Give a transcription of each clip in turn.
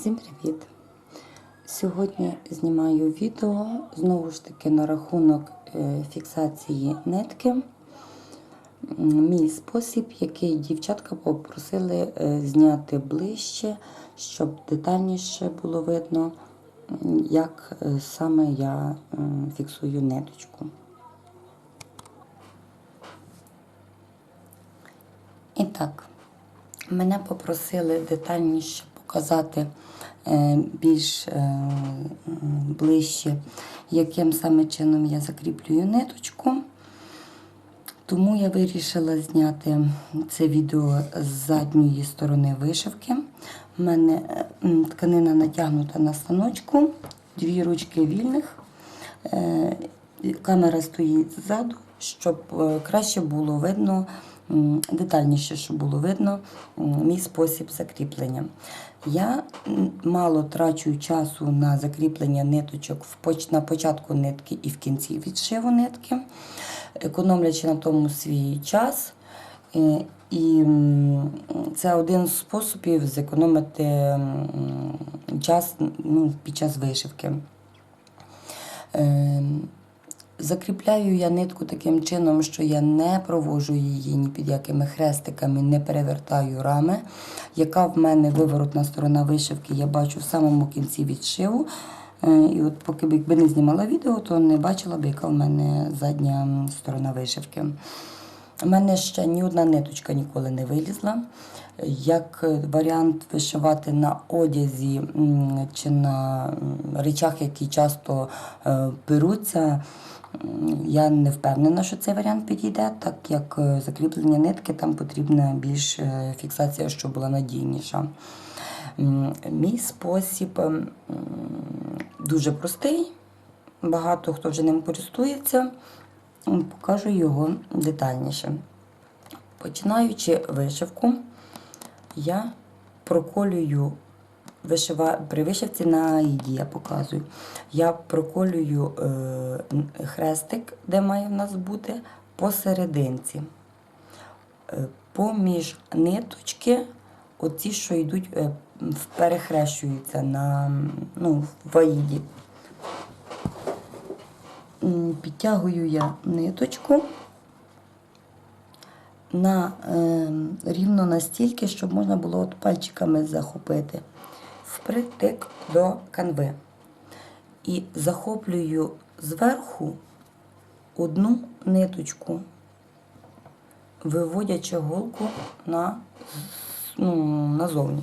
Всім привіт! Сьогодні знімаю відео знову ж таки на рахунок е, фіксації нитки. Мій спосіб, який дівчатка попросили е, зняти ближче, щоб детальніше було видно, як е, саме я фіксую ниточку. І так, мене попросили детальніше показати е, більш е, ближче, яким саме чином я закріплюю ниточку. Тому я вирішила зняти це відео з задньої сторони вишивки. У мене е, тканина натягнута на станочку, дві ручки вільних. Камера стоїть ззаду, щоб краще було видно, детальніше, щоб було видно мій спосіб закріплення. Я мало трачу часу на закріплення ниточок на початку нитки і в кінці відшиву нитки, економлячи на тому свій час. Е, І це один з способів зекономити час ну, під час вишивки. Закріпляю я нитку таким чином, що я не провожу її ні під якими хрестиками, не перевертаю рами. Яка в мене виворотна сторона вишивки, я бачу в самому кінці відшиву. Е, І от поки б якби не знімала відео, то не бачила б, яка в мене задня сторона вишивки. У мене ще ні одна ниточка ніколи не вилізла. Як варіант вишивати на одязі чи на речах, які часто е, беруться, я не впевнена, що цей варіант підійде, так як е, закріплення нитки там потрібна більш е, фіксація, щоб була надійніша. Мій спосіб дуже простий, багато хто вже ним користується. Покажу його детальніше. Починаючи вишивку, я проколюю вишива... при вишивці на їді я показую. Я проколюю е... хрестик, де має в нас бути, посерединці. Е, Поміж ниточки, оці, що йдуть, е, перехрещуються на, ну, в аїді. Підтягую я ниточку на, е, рівно настільки, щоб можна було от пальчиками захопити впритик до канви. І захоплюю зверху одну ниточку, виводячи голку на, ну, назовні,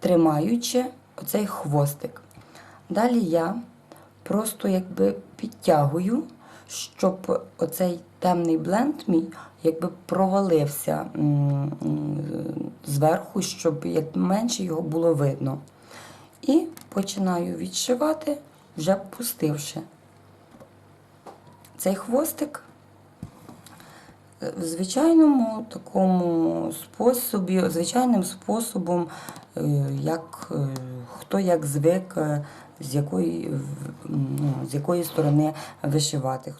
тримаючи оцей хвостик. Далі я просто якби підтягую, щоб оцей темний бленд мій якби провалився зверху, щоб як менше його було видно. І починаю відшивати, вже пустивши цей хвостик. е, В звичайному такому способі, звичайним способом, е, як е, хто як звик, з якої, ну, з якої сторони вишивати.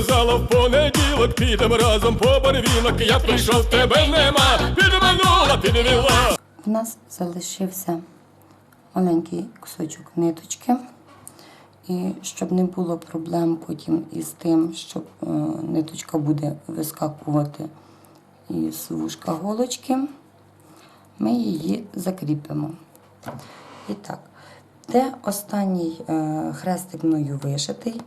Ти казала в понеділок, підемо разом по барвінок. Я прийшов, тебе нема, підманула, підвела. У нас залишився маленький кусочок ниточки. І щоб не було проблем потім із тим, що е, ниточка буде вискакувати із вушка голочки, ми її закріпимо. І так, де останній е, хрестик мною вишитий,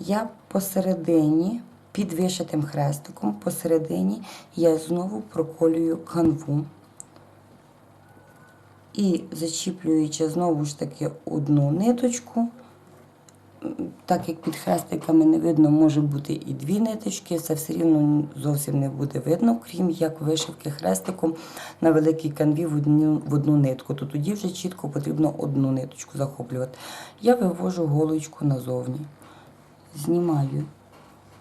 я посередині, під вишитим хрестиком, посередині я знову проколюю канву. І зачіплюючи знову ж таки одну ниточку, так як під хрестиками не видно, може бути і дві ниточки, це все рівно зовсім не буде видно, крім як вишивки хрестиком на великій канві в одну, в одну нитку. То тоді вже чітко потрібно одну ниточку захоплювати. Я вивожу голочку назовні. Знімаю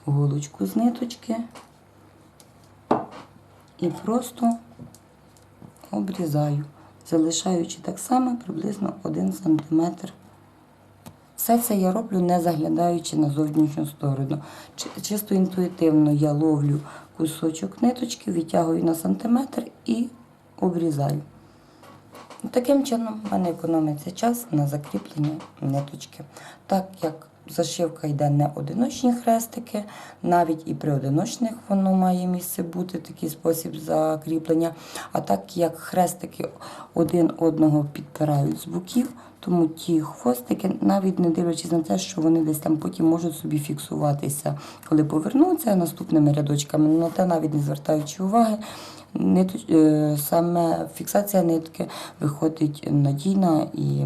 голочку з ниточки і просто обрізаю, залишаючи так само приблизно 1 см. Все це я роблю, не заглядаючи на зовнішню сторону. Чисто інтуїтивно я ловлю кусочок ниточки, відтягую на сантиметр і обрізаю. Таким чином в мене економиться час на закріплення ниточки. Так як зашивка йде не одиночні хрестики, навіть і при одиночних воно має місце бути такий спосіб закріплення. А так як хрестики один одного підпирають з боків, тому ті хвостики, навіть не дивлячись на те, що вони десь там потім можуть собі фіксуватися, коли повернуться наступними рядочками, на те навіть не звертаючи уваги, е, саме фіксація нитки виходить надійна і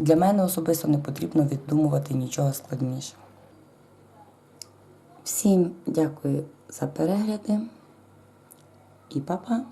для мене особисто не потрібно віддумувати нічого складнішого. Всім дякую за перегляди і па-па!